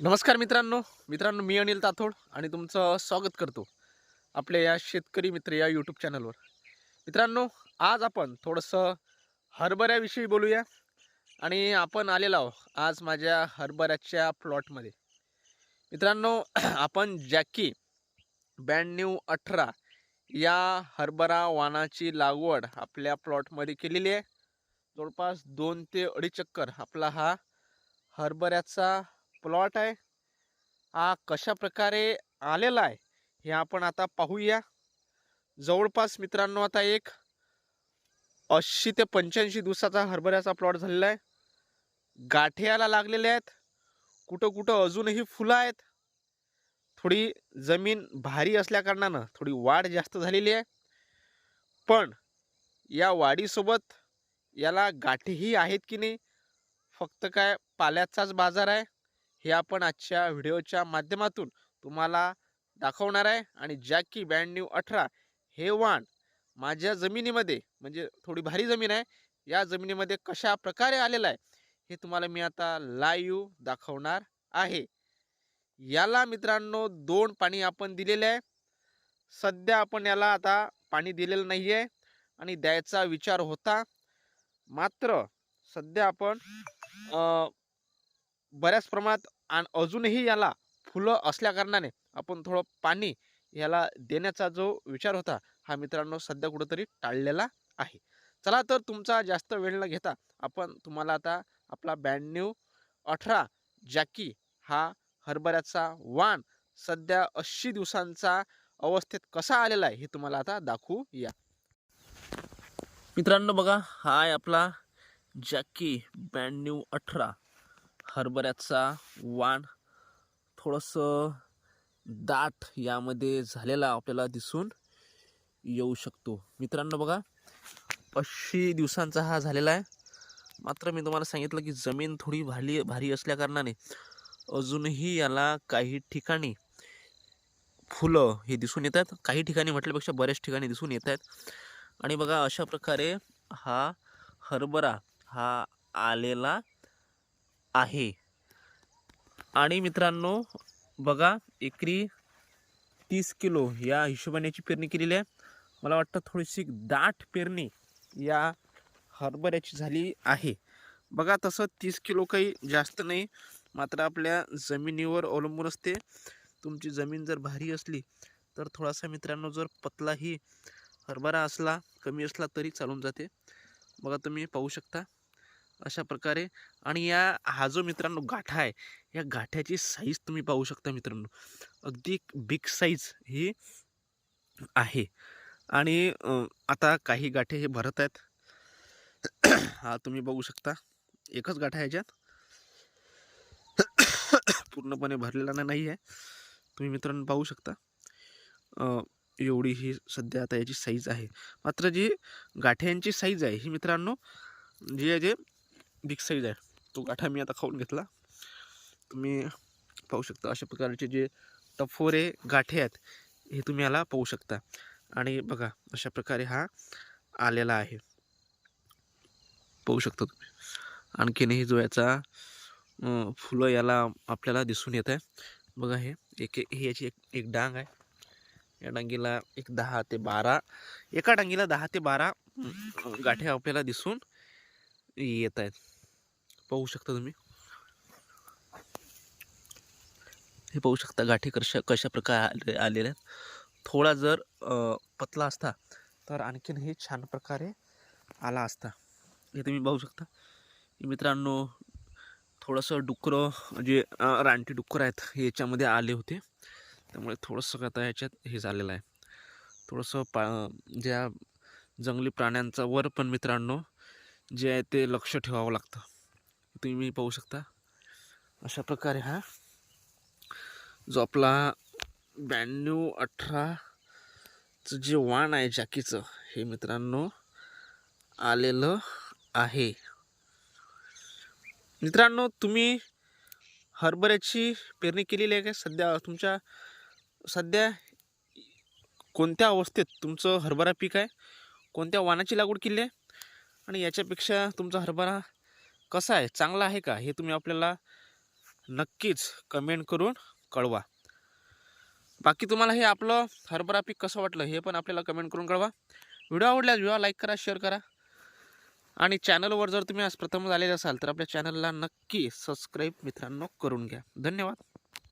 नमस्कार मित्रांनो. मित्रांनो मी अनिल ताथोड आणि तुमचं स्वागत करतो आपल्या या शेतकरी मित्र या यूट्यूब चॅनलवर मित्रांनो आज आपण थोडंसं हरभऱ्याविषयी बोलूया आणि आपण आलेलो आहोत आज माझ्या हरभऱ्याच्या प्लॉटमध्ये मित्रांनो आपण जॅकी ब्याण्णव अठरा या हरभरा वाणाची लागवड आपल्या प्लॉटमध्ये केलेली आहे. जवळपास दोन ते अडीच चक्कर आपला हा हरभऱ्याचा प्लॉट आहे. हा कशा प्रकारे आलेला आहे हे आपण आता पाहूया. जवळपास मित्रांनो आता एक ऐंशी ते पंच्याऐंशी दिवसाचा हरभऱ्याचा प्लॉट झालेला आहे. गाठी याला लागलेले आहेत. कुठं कुठं अजूनही फुलं आहेत. थोडी जमीन भारी असल्याकारणानं थोडी वाढ जास्त झालेली आहे. पण या वाढीसोबत याला गाठीही आहेत की नाही फक्त काय पाल्याचाच बाजार आहे. हे आपण आजच्या व्हिडिओच्या माध्यमातून तुम्हाला दाखवणार आहे आणि जॅकी ब्याण्णव अठरा हे वाण माझ्या जमिनीमध्ये म्हणजे थोडी भारी जमीन आहे या जमिनीमध्ये कशा प्रकारे आलेलं आहे हे तुम्हाला मी आता लाईव्ह दाखवणार आहे. याला मित्रांनो दोन पाणी आपण दिलेले आहे. सध्या आपण याला आता पाणी दिलेलं नाही आहे आणि द्यायचा विचार होता. मात्र सध्या आपण बऱ्याच प्रमाणात आणि अजूनही याला फुलं असल्याकारणाने आपण थोडं पाणी याला देण्याचा जो विचार होता हा मित्रांनो सध्या कुठंतरी टाळलेला आहे. चला तर तुमचा जास्त वेळ न घेता आपण तुम्हाला आता आपला ब्याण्णव अठरा जॅकी हा हरभऱ्याचा वाण सध्या ऐंशी दिवसांचा अवस्थेत कसा आलेला आहे हे तुम्हाला आता दाखवू या मित्रांनो बघा हा आहे आपला जॅकी ब्याण्णव अठरा. हरभऱ्याचा वाण थोडंसं दाट यामध्ये झालेला आपल्याला दिसून येऊ शकतो. मित्रांनो बघा पाचशे दिवसांचा हा झालेला आहे. मात्र मी तुम्हाला सांगितलं की जमीन थोडी भारी भारी असल्याकारणाने अजूनही याला काही ठिकाणी फुलं हे दिसून येत आहेत. काही ठिकाणी म्हटल्यापेक्षा बऱ्याच ठिकाणी दिसून येत आहेत. आणि बघा अशा प्रकारे हा हरभरा हा आलेला आहे. आणि मित्रांनो बघा एकरी तीस किलो या हिशोबाने याची पेरणी केलेली आहे. मला वाटतं थोडीशी दाट पेरणी या हरभऱ्याची झाली आहे. बघा तसं तीस किलो काही जास्त नाही मात्र आपल्या जमिनीवर अवलंबून असते. तुमची जमीन जर भारी असली तर थोडासा मित्रांनो जर पतलाही हरभरा असला कमी असला तरी चालून जाते. बघा तुम्ही पाहू शकता. अशा प्रकारे आणि या हा जो मित्रांनो गाठा आहे या गाठ्याची साईज तुम्ही पाहू शकता मित्रांनो. अगदी बिग साईज ही आहे. आणि आता काही गाठे हे भरत आहेत. हा तुम्ही बघू शकता. एकच गाठा ह्याच्यात. याच्यात पूर्णपणे भरलेला नाही आहे तुम्ही मित्रांनो पाहू शकता. एवढी ही सध्या आता याची साईज आहे. मात्र जी गाठ्यांची साईज आहे ही मित्रांनो जी आहे जे बिग साईज आहे. तो गाठा मी आता खाऊन घेतला. तुम्ही पाहू शकता अशा प्रकारचे जे टफोरे गाठे आहेत हे तुम्ही याला पाहू शकता. आणि बघा अशा प्रकारे हा आलेला आहे. पाहू शकता तुम्ही. आणखीनही जो याचा फुलं याला आपल्याला दिसून येत आहे. बघा हे एक हे याची एक एक डांग आहे. या डांगीला एक दहा ते बारा एका डांगीला दहा ते बारा गाठे आपल्याला दिसून येत आहेत पाहू शकता तुम्ही. हे पाहू शकता गाठी कशा कशा प्रकारे आले आलेल्या आहेत. थोडा जर पतला असता तर आणखीन हे छान प्रकारे आला असता. हे तुम्ही पाहू शकता. मित्रांनो थोडंसं डुकरं जे रानटी डुक्कर आहेत हे याच्यामध्ये आले होते. त्यामुळे थोडंसं आता याच्यात हे झालेलं आहे. थोडंसं पा ज्या जंगली प्राण्यांचा वर पण मित्रांनो जे आहे ते लक्ष ठेवावं लागतं. तुम्ही पाहू शकता. अशा प्रकारे हा जो आपला ब्याण्णव अठराचं जे वाण आहे जॅकीचं हे मित्रांनो आलेलं आहे. मित्रांनो तुम्ही हरभऱ्याची पेरणी केलेली आहे का? सध्या तुमच्या सध्या कोणत्या अवस्थेत तुमचं हरभरा पीक आहे? कोणत्या वाणाची लागवड केली आहे? आणि याच्यापेक्षा तुमचा हरभरा कसा आहे? चांगला आहे का? हे तुम्ही आपल्याला नक्कीच कमेंट करून कळवा. बाकी तुम्हाला हे आपलं हरभरा पीक कसं वाटलं हे पण आपल्याला कमेंट करून कळवा. व्हिडिओ आवडल्यास व्हिडिओ लाईक करा शेअर करा. आणि चॅनलवर जर तुम्ही आज प्रथम आलेले असाल तर आपल्या चॅनलला नक्की सबस्क्राईब मित्रांनो करून घ्या. धन्यवाद.